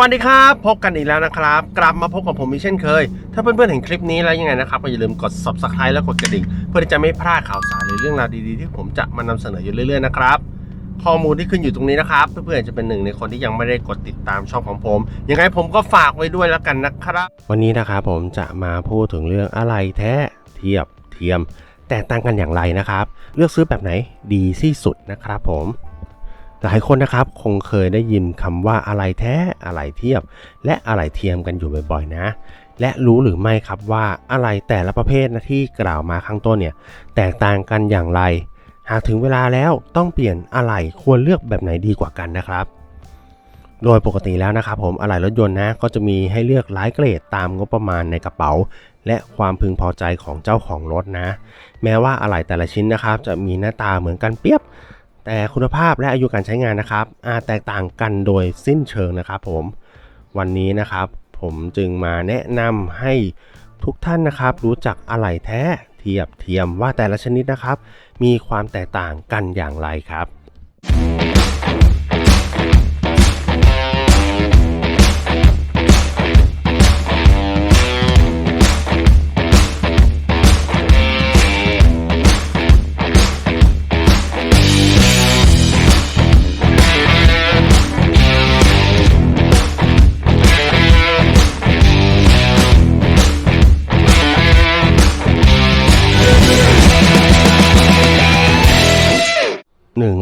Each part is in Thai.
วัสดีครับ พบกันอีกแล้วนะครับ กลับมาพบกับผมอีกเช่นเคย ถ้าเพื่อนๆเห็นคลิปนี้แล้วยังไงนะครับก็อย่าลืมกด subscribe และกดกระดิ่ง เพื่อที่จะไม่พลาดข่าวสารหรือเรื่องราวดีๆ ที่ผมจะมานำเสนออยู่เรื่อยๆนะครับข้อมูลที่ขึ้นอยู่ตรงนี้นะครับ เพื่อนๆจะเป็นหนึ่งในคนที่ยังไม่ได้กดติดตามช่องของผมยังไงผมก็ฝากไว้ด้วยแล้วกันนะครับ วันนี้นะครับผมจะมาพูดถึงเรื่องอะไรแท้เทียบเทียม แตกต่างกันอย่างไรนะครับ เลือกซื้อแบบไหนดีที่สุดนะครับผม หลายคนนะครับคงเคยได้ยินคำว่าอะไรแท้อะไรเทียบ และอะไรเทียมกันอยู่บ่อยๆนะ และรู้หรือไม่ครับว่าอะไรแต่ละประเภทนะที่กล่าวมาข้างต้นเนี่ยแตกต่างกันอย่างไร หากถึงเวลาแล้วต้องเปลี่ยนอะไรควรเลือกแบบไหนดีกว่ากันนะครับ โดยปกติแล้วนะครับผมอะไหล่รถยนต์นะก็จะมีให้เลือกหลายเกรดตามงบประมาณในกระเป๋า และความพึงพอใจของเจ้าของรถนะ แม้ว่าอะไหล่แต่ละชิ้นนะครับ จะมีหน้าตาเหมือนกันเปียบ แต่คุณภาพและอายุการใช้งานนะครับอาจแตกต่างกันโดยสิ้นเชิงนะครับผมวันนี้นะครับผมจึงมาแนะนำให้ทุกท่านนะครับ รู้จักอะไหล่แท้เทียบเทียมว่าแต่ละชนิดนะครับ มีความแตกต่างกันอย่างไรครับ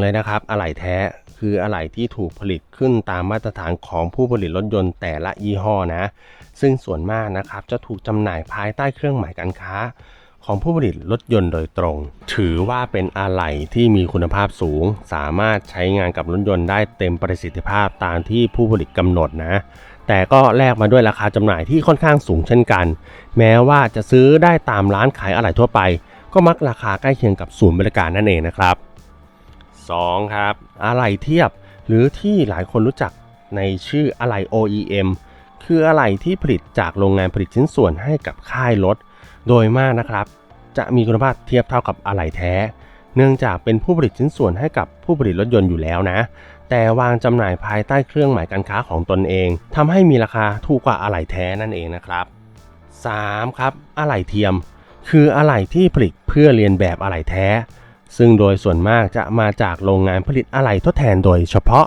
เลยนะครับ อะไหล่แท้คืออะไหล่ที่ถูกผลิตขึ้นตามมาตรฐานของผู้ผลิตรถยนต์แต่ละยี่ห้อนะ ซึ่งส่วนมากนะครับจะถูกจำหน่ายภายใต้เครื่องหมายการค้า ของผู้ผลิตรถยนต์โดยตรง ถือว่าเป็นอะไหล่ที่มีคุณภาพสูง สามารถใช้งานกับรถยนต์ได้เต็มประสิทธิภาพตามที่ผู้ผลิตกำหนดนะ แต่ก็แลกมาด้วยราคาจำหน่ายที่ค่อนข้างสูงเช่นกัน แม้ว่าจะซื้อได้ตามร้านขายอะไหล่ทั่วไป ก็มักราคาใกล้เคียงกับศูนย์บริการนั่นเองนะครับ 2. ครับอะไหล่เทียบหรือที่หลายคนรู้จักในชื่ออะไหล่ OEM คืออะไหล่ที่ผลิตจากโรงงานผลิตชิ้นส่วนให้กับค่ายรถ โดยมากนะครับ จะมีคุณภาพเทียบเท่ากับอะไหล่แท้ เนื่องจากเป็นผู้ผลิตชิ้นส่วนให้กับผู้ผลิตรถยนต์อยู่แล้วนะ แต่วางจำหน่ายภายใต้เครื่องหมายการค้าของตนเองทำให้มีราคาถูกกว่าอะไหล่แท้นั่นเองนะครับ 3. ครับอะไหล่เทียม คืออะไหล่ที่ผลิตเพื่อเรียนแบบอะไหล่แท้ ซึ่งโดยส่วนมากจะมาจากโรงงานผลิตอะไหล่ทดแทนโดยเฉพาะ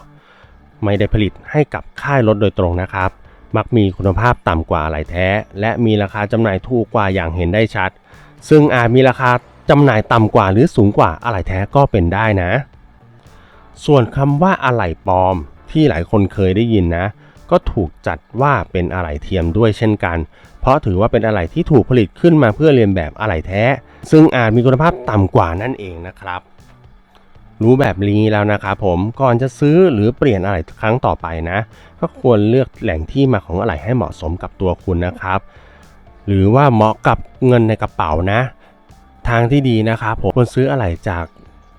ไม่ได้ผลิตให้กับค่ายรถโดยตรงนะครับ มักมีคุณภาพต่ำกว่าอะไหล่แท้ และมีราคาจำหน่ายถูกกว่าอย่างเห็นได้ชัด ซึ่งอาจมีราคาจำหน่ายต่ำกว่าหรือสูงกว่าอะไหล่แท้ก็เป็นได้นะ ส่วนคำว่าอะไหล่ปลอม ที่หลายคนเคยได้ยินนะ ก็ถูกจัดว่าเป็นอะไหล่เทียมด้วยเช่นกัน เพราะถือว่าเป็นอะไหล่ที่ถูกผลิตขึ้นมาเพื่อเรียนแบบอะไหล่แท้ ซึ่งอาจมีคุณภาพต่ำกว่านั่นเองนะครับ รู้แบบนี้แล้วนะครับผมก่อนจะซื้อหรือเปลี่ยนอะไหล่ครั้งต่อไปนะ ก็ควรเลือกแหล่งที่มาของอะไหล่ให้เหมาะสมกับตัวคุณนะครับ หรือว่าเหมาะกับเงินในกระเป๋านะ ทางที่ดีนะครับผมควรซื้ออะไหล่จาก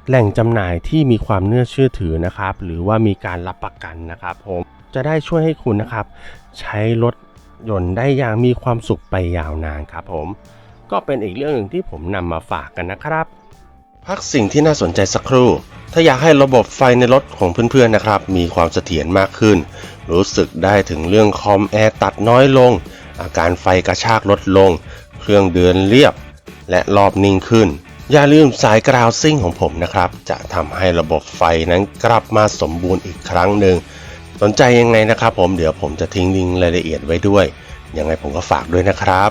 แหล่งจำหน่ายที่มีความเนื่อเชื่อถือนะครับ หรือว่ามีการรับประกันนะครับผมจะได้ช่วยให้คุณนะครับ ใช้รถยนต์ได้อย่างมีความสุขไปยาวนานครับผม ก็เป็นอีกเรื่องหนึ่งที่ผมนำมาฝากกันนะครับ พักสิ่งที่น่าสนใจสักครู่ ถ้าอยากให้ระบบไฟในรถของเพื่อนๆนะครับ มีความเสถียรมากขึ้น รู้สึกได้ถึงเรื่องคอมแอร์ตัดน้อยลง อาการไฟกระชากลดลง เครื่องเดินเรียบ และรอบนิ่งขึ้น อย่าลืมสายกราวซิ่งของผมนะครับ จะทำให้ระบบไฟนั้นกลับมาสมบูรณ์อีกครั้งหนึ่งสนใจยังไงนะครับผมเดี๋ยวผมจะทิ้งลิงก์รายละเอียดไว้ด้วย ยังไงผมก็ฝากด้วยนะครับ